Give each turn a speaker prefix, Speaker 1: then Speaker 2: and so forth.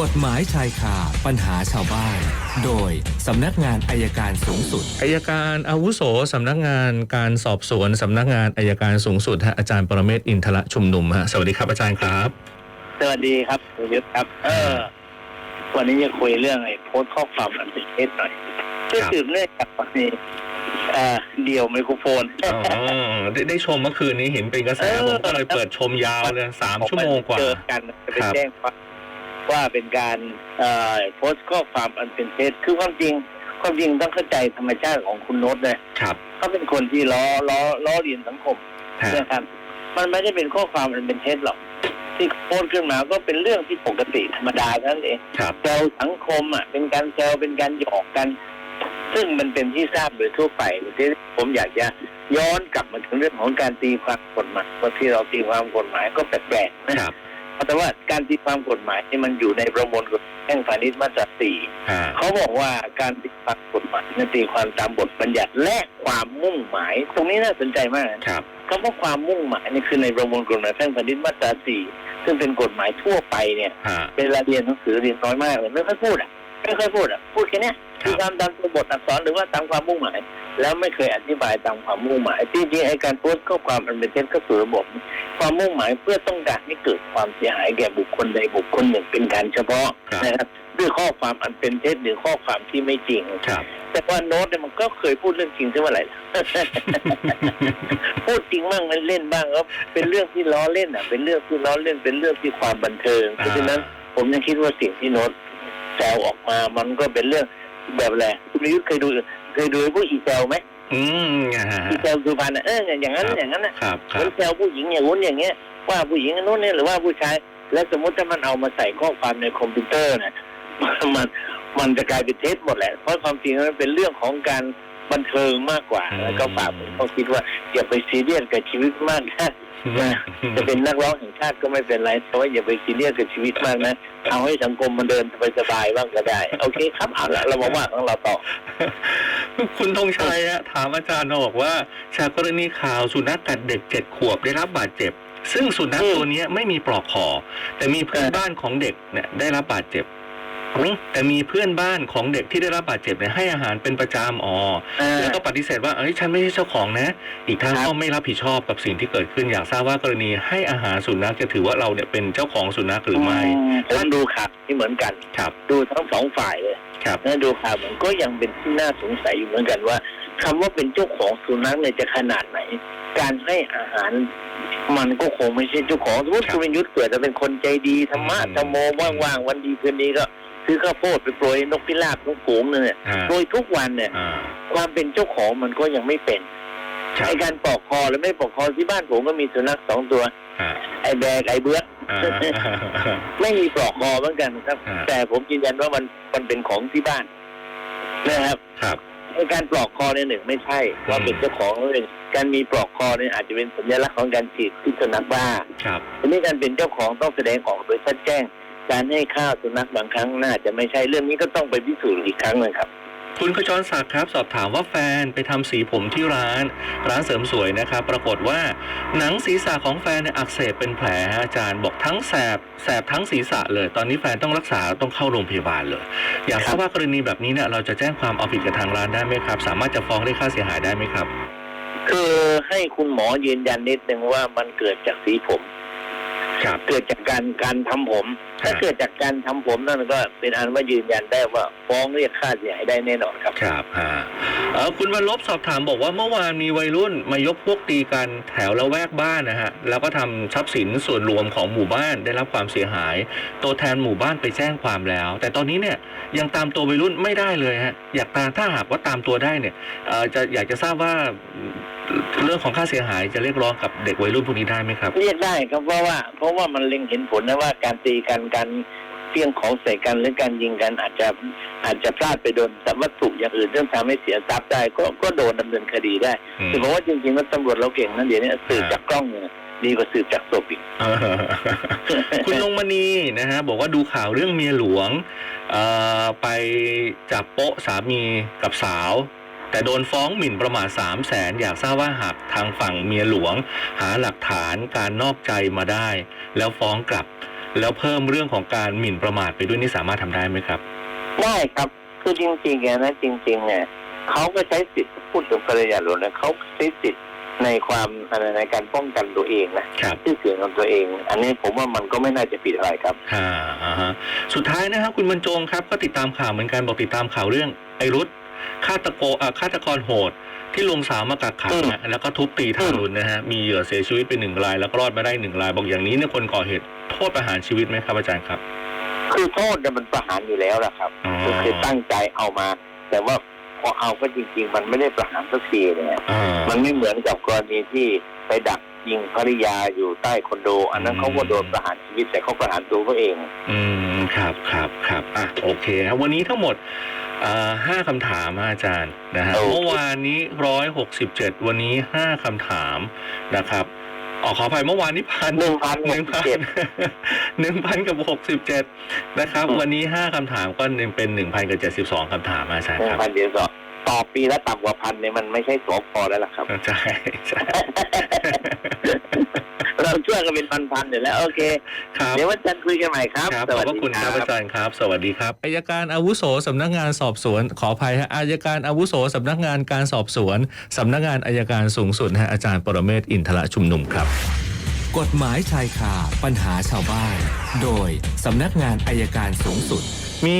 Speaker 1: กฎหมายชายคาปัญหาชาวบ้าน โดยสำนักงานอายการสูงสุด
Speaker 2: อายการอาวุโสสำนักงานการสอบสวนสำนักงานอายการสูงสุดฮะอาจารย์ปรเมศวร์อินทรชุมนุมฮะสวัสดีครับอาจารย์ครับ
Speaker 3: สวัสดีครับคุณยุทธครับ เออ วันนี้จะคุยเรื่องไอ้โพสต์ข้อความอันเป็นเท็จหน่อยเพื่อ
Speaker 2: ครับ
Speaker 3: สืบเนื่องจากวันนี้เอ่อเดี่ยวไมโครโฟน
Speaker 2: อ๋อได้ได้ชมเมื่อคืนนี้เห็นเป็นกระแส
Speaker 3: เออ
Speaker 2: ผมก็เลยเปิดชมยาวเลยสามชั่วโมงกว่า
Speaker 3: เจอกันจะไป
Speaker 2: ครับ
Speaker 3: แจ้งว่า ว่าเป็นการเอ่อโพสต์ข้อความอันเป็นเท็จคือความจริงความจริงต้องเข้าใจธรรมชาติของคุณโน้ตเลย
Speaker 2: ครับ
Speaker 3: เขาเป็นคนที่ล้อล้อล้อเลียนสังคม
Speaker 2: ฮะ
Speaker 3: นะครับ มันไม่ได้เป็นข้อความอันเป็นเท็จหรอก ที่โพสต์ขึ้นมาก็เป็นเรื่องที่ปกติธรรมดาเท่านั้นเอง
Speaker 2: ครับ
Speaker 3: แซวสังคมอะ เป็นการแซวเป็นการหยอกกัน ซึ่งมันเป็นที่ทราบโดยทั่วไปที่ผมอยากจะย้อนกลับมาถึงเรื่องของการตีความกฎหมายว่าที่เราตีความกฎหมายก็แปลกๆนะครับ แต่ว่าการตีความกฎหมายนี่มันอยู่ในประมวลกฎหมายแพ่งพาณิชย์มาตราสี่
Speaker 2: ฮะ
Speaker 3: เขาบอกว่าการตีความกฎหมายนั้นตีความตามบทบัญญัติและความมุ่งหมาย ตรงนี้น่าสนใจมากนะ
Speaker 2: ครับ
Speaker 3: คำว่าความมุ่งหมายนี่คือในประมวลกฎหมายแพ่งพาณิชย์มาตราสี่ซึ่งเป็นกฎหมายทั่วไปเนี่ย
Speaker 2: ฮะ
Speaker 3: เวลาเรียนหนังสือเรียนน้อยมากเลยไม่ค่อยพูดอะไม่ค่อยพูดอะพูดแค่เนี้ย
Speaker 2: ครับ
Speaker 3: คือตามตามตัวบทอักษรหรือว่าตามความมุ่งหมาย แล้วไม่เคยอธิบายตามความมุ่งหมายที่จริงไอ้การโพสต์ข้อความมันเป็นเท็จก็สู่ระบบ ความมุ่งหมายเพื่อต้องการให้เกิดความเสียหายแก่บุคคลใดบุคคลหนึ่งเป็นการเฉพาะ
Speaker 2: ครับ
Speaker 3: นะครับด้วยข้อความอันเป็นเท็จหรือข้อความที่ไม่จริง
Speaker 2: ครับ
Speaker 3: แต่ว่าโน้ตเนี่ยมันก็เคยพูดเรื่องจริงใช่ไหมล่ะพูดจริงบ้างเล่นบ้างก็เป็นเรื่องที่ล้อเล่นอะ เป็นเรื่องที่ล้อเล่นเป็นเรื่องที่ความบันเทิง เพราะฉะนั้นผมยังคิดว่าสิ่งที่โน้ตแซวออกมามันก็เป็นเรื่อง แบบอะไรคุณประยุทธ์เคยดูเคยดูไอ้พวกอีแซวไหม
Speaker 2: อืมฮะ
Speaker 3: อีแซวสุพรรณอะเอออย่างนั้น
Speaker 2: ครับ
Speaker 3: อย่างนั้นน่ะ
Speaker 2: ครับค
Speaker 3: เหมื
Speaker 2: รั
Speaker 3: อบนแซวผู้หญิงอย่างนู้นอย่างเงี้ยว่าผู้หญิงอันนู้นเนี่ยหรือว่าผู้ชาย แล้วสมมติถ้ามันเอามาใส่ข้อความในคอมพิวเตอร์เนี่ยมันมันจะกลายเป็นเท็จหมดแหละเพราะความจริงมันเป็นเรื่องของการ บันเทิงมากกว่า
Speaker 2: อืม
Speaker 3: แล้วก็ฝากผมเขาคิดว่าอย่าไปซีเรียสกับชีวิตมากนะจะเป็นนักร้องแห่งชาติก็ไม่เป็นไรแต่ว่าอย่าไปซีเรียสกับชีวิตมากนะเอาให้สังคมมันเดินสบายๆบ้างก็ได้ โอเคครับเอาละเรามาว่าของเราต่อ
Speaker 2: คุณธงชัยฮะถามอาจารย์มาบอกว่าจากกรณีข่าวสุนัขกัดเด็กเจ็ดขวบได้รับบาดเจ็บ ซึ่งสุนัข
Speaker 3: อืม
Speaker 2: ตัวเนี้ยไม่มีปลอกคอแต่มีเพื่อน
Speaker 3: เออ
Speaker 2: บ้านของเด็กเนี่ยได้รับบาดเจ็บ แต่มีเพื่อนบ้านของเด็กที่ได้รับบาดเจ็บเนี่ยให้อาหารเป็นประจำอ๋อ
Speaker 3: อ่า
Speaker 2: แล้วก็ปฏิเสธว่าเอ้ยฉันไม่ใช่เจ้าของนะ อีกทั้ง
Speaker 3: ครับ
Speaker 2: ก็ไม่รับผิดชอบกับสิ่งที่เกิดขึ้นอยากทราบว่ากรณีให้อาหารสุนัขจะถือว่าเราเนี่ยเป็นเจ้าของสุนัขหรือไม่
Speaker 3: ผมดูข่าวที่เหมือนกัน
Speaker 2: ครับ
Speaker 3: ดูทั้งสองฝ่ายเลย
Speaker 2: ครับ
Speaker 3: นะดูข่าวมันก็ยังเป็นที่น่าสงสัยอยู่เหมือนกันว่าคำว่าเป็นเจ้าของสุนัขเนี่ยจะขนาดไหน การให้อาหารมันก็คงไม่ใช่เจ้าของสมมติ
Speaker 2: ครับ
Speaker 3: คุณประยุทธ์เกิดจะเป็นคนใจดีธรรมะ
Speaker 2: อืม
Speaker 3: ธรรมโมว่างๆวันดีคืนนี้ก็ ซื้อข้าวโพดไปโปรยนกพิราบนกฝูงเนี่ย
Speaker 2: อ่า
Speaker 3: โปรยทุกวันเนี่ย
Speaker 2: อ่า
Speaker 3: ความเป็นเจ้าของมันก็ยังไม่เป็น
Speaker 2: ครับ
Speaker 3: ไอการปลอกคอหรือไม่ปลอกคอที่บ้านผมก็มีสุนัขสองตัว
Speaker 2: อ่า
Speaker 3: ไอแบกไอเบื้อก
Speaker 2: อ่า
Speaker 3: ไม่มีปลอกคอเหมือนกันครับ
Speaker 2: อ่า
Speaker 3: แต่ผมยืนยันว่ามันมันเป็นของที่บ้านนะครับ
Speaker 2: ครับ
Speaker 3: ไอการปลอกคอเนี่ยหนึ่งไม่ใช่ว่า
Speaker 2: อืม
Speaker 3: เป็นเจ้าของหนึ่งการมีปลอกคอเนี่ยอาจจะเป็นสัญลักษณ์ของการฉีดพิษสุนัขบ้า
Speaker 2: ครับ
Speaker 3: ทีนี้การเป็นเจ้าของต้องแสดงออกโดยชัดแจ้ง การให้ข้าวสุนัขบางครั้งน่าจะไม่ใช่เรื่องนี้ก็ต้องไปพิสูจน์อีกครั้งหนึงครับ
Speaker 2: คุณขจรศักดิ์ครับ สอบถามว่าแฟนไปทำสีผมที่ร้าน ร้านเสริมสวยนะครับ ปรากฏว่าหนังศีรษะของแฟนเนี่ยอักเสบเป็นแผลฮะอาจารย์บอกทั้งแสบแสบทั้งศีรษะเลย ตอนนี้แฟนต้องรักษาต้องเข้าโรงพยาบาลเลย อยากทราบว่ากรณีแบบนี้เนี่ยเราจะแจ้งความเอาผิดกับทางร้านได้ไหมครับ สามารถจะฟ้องได้ค่าเสียหายได้ไหมครับ
Speaker 3: คือให้คุณหมอยืนยันนิดนึงว่ามันเกิดจากสีผม
Speaker 2: ครับ
Speaker 3: เกิดจากการการทำผม ถ้า
Speaker 2: ครับ
Speaker 3: เกิดจากการทำผมนั่นก็เป็นอันว่ายืนยันได้ว่าฟ้องเรียกค่าเสียหายได้แน่นอนครับ
Speaker 2: ครับฮะเอ่อคุณวันลบสอบถามบอกว่าเมื่อวานมีวัยรุ่นมายกพวกตีกันแถวละแวกบ้านนะฮะแล้วก็ทำทรัพย์สินส่วนรวมของหมู่บ้านได้รับความเสียหาย ตัวแทนหมู่บ้านไปแจ้งความแล้ว แต่ตอนนี้เนี่ยยังตามตัววัยรุ่นไม่ได้เลยฮะอยากตามถ้าหากว่าตามตัวได้เนี่ยเอ่อจะอยากจะทราบว่าเรื่องของค่าเสียหายจะเรียกร้องกับเด็กวัยรุ่นพวกนี้ได้ไหมครับ
Speaker 3: เรียกได้ครับเพราะว่าเพราะว่ามันเล็งเห็นผลนะว่าการตีกันการเพี้ยงของใส่กันหรือการยิงกันอาจจะอาจจะพลาดไปโดนวัตถุอย่างอื่นเรื่องทำให้เสียทรัพย์ได้ก็ก็โดนดำเนินคดีได้
Speaker 2: อืม
Speaker 3: แต่ผมว่าจริงๆแล้วตำรวจเราเก่งนะเดี๋ยวนี้สืบจากกล้องเนี่ยดีกว่าสืบจากศพอีก
Speaker 2: เออคุณลงมณีนะฮะบอกว่าดูข่าวเรื่องเมียหลวงเอ่อไปจับโป๊ะสามีกับสาว แต่โดนฟ้องหมิ่นประมาทสามแสนอยากทราบว่าหากทางฝั่งเมียหลวง หาหลักฐานการนอกใจมาได้ แล้วฟ้องกลับ แล้วเพิ่มเรื่องของการหมิ่นประมาทไปด้วยนี่สามารถทำได้ไหมครับ
Speaker 3: ได้ครับคือจริงๆอะนะจริงๆเนี่ยเขาก็ใช้สิทธิ์พูดถึงภรรยาหลวงนะเขาใช้สิทธิ์ในความอะไรในการป้องกันตัวเองนะครับชื่อเสียงของตัวเอง อันนี้ผมว่ามันก็ไม่น่าจะผิดอะไรครับ
Speaker 2: ค่ะอ่าฮะสุดท้ายนะครับคุณบรรจงครับ ก็ติดตามข่าวเหมือนกันบอกติดตามข่าวเรื่องไอรุธ ฆาตโกอ่าฆาตกรโหด ที่ลงสาวมากักขังอะแล้วก็ทุบตีทารุณนะฮะมีเหยื่อเสียชีวิตไปหนึ่งราย แล้วก็รอดมาได้หนึ่งราย บอกอย่างนี้เนี่ยคนก่อเหตุโทษประหารชีวิตไหมครับอาจารย์ครับ
Speaker 3: คือโทษเนี่ยมันประหารอยู่แล้วนะครับ
Speaker 2: อ๋อ
Speaker 3: ก็คือตั้งใจเอามา แต่ว่าพอเอาก็จริง ๆ มันไม่ได้ประหารสักทีเนี่ย
Speaker 2: อ่า
Speaker 3: มันไม่เหมือนกับกรณีที่ไปดัก ยิงภริยาอยู่ใต้คอนโด อันนั้นเขาก็โดนประหารชีวิตแต่เขาประหารตัวเขาเอง
Speaker 2: อืมครับครับครับอะโอเคครับวันนี้ทั้งหมดอ่าห้าคำถามฮะอาจารย์นะฮะ
Speaker 3: โอเค
Speaker 2: เมื่อวานนี้ร้อยหกสิบเจ็ดวันนี้ห้าคำถามนะครับออขออภัยเมื่อวานนี้พัน
Speaker 3: หนึ่งพัน
Speaker 2: หนึ่งพัน
Speaker 3: เจ็ด
Speaker 2: หนึ่งพันกับหกสิบเจ็ดนะครับ
Speaker 3: อืม
Speaker 2: วันนี้ห้าคำถามก็เป็นหนึ่งพันกับเจ็ดสิบสองคำถามอาจารย์
Speaker 3: หนึ่
Speaker 2: ค
Speaker 3: ง
Speaker 2: รับ
Speaker 3: พันเดียวสอง ต่อปีละต่ำกว่าพันเนี่ยมันไม่ใช่สอพอแล้วล่ะครับ
Speaker 2: ใช่ใช่
Speaker 3: เราช่วยกันเป็นพันๆเดี๋ยวแล้ว โอเค
Speaker 2: ครับ
Speaker 3: เดี๋ยววันจันทร์คุยกันใหม่ครับ
Speaker 2: ครับ
Speaker 3: ส
Speaker 2: ขอ
Speaker 3: วั
Speaker 2: บ
Speaker 3: ส
Speaker 2: พระ
Speaker 3: ดี
Speaker 2: คุณครับ
Speaker 3: บ
Speaker 2: อาจารย์ครับ สวัสดีครับอายการอาวุโสสำนักงานสอบสวน ขออภัยฮะอายการอาวุโสสำนักงานการสอบสวนสำนักงานอายการสูงสุดนะฮะอาจารย์ปรเมศวร์อินทรชุมนุมครับ
Speaker 1: กฎหมายชายคาปัญหาชาวบ้าน โดยสำนักงานอายการสูงสุด
Speaker 2: มี